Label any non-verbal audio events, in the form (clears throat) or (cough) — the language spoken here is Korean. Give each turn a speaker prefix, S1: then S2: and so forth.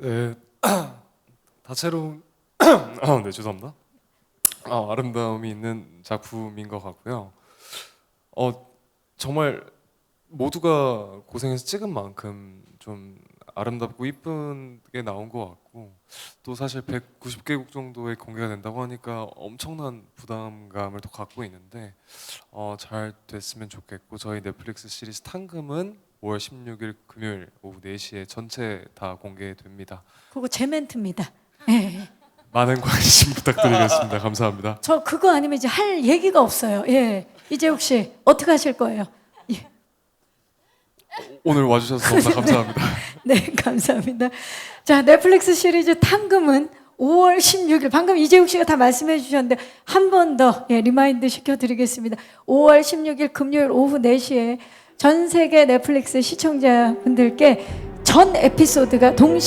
S1: 네, (clears throat) 다채로운 (clears throat) 아, 네 죄송합니다. 아, 아름다움이 있는 작품인 것 같고요. 어 정말 모두가 고생해서 찍은 만큼 좀 아름답고 이쁘게 나온 것 같고 또 사실 190개국 정도에 공개가 된다고 하니까 엄청난 부담감을 또 갖고 있는데 어, 잘 됐으면 좋겠고 저희 넷플릭스 시리즈 탕금은 5월 16일 금요일 오후 4시에 전체 다 공개됩니다.
S2: 그거 제 멘트입니다. 예.
S1: 많은 관심 부탁드리겠습니다. 감사합니다.
S2: 저 그거 아니면 이제 할 얘기가 없어요. 예. 이재욱 씨 어떻게 하실 거예요? 예.
S1: 오늘 와주셔서 너무나 (laughs) 감사합니다.
S2: 네, 감사합니다. 자, 넷플릭스 시리즈 탕금은 5월 16일 방금 이재욱 씨가 다 말씀해 주셨는데 한 번더 예, 리마인드 시켜 드리겠습니다. 5월 16일 금요일 오후 4시에 전 세계 넷플릭스 시청자분들께 전 에피소드가 동시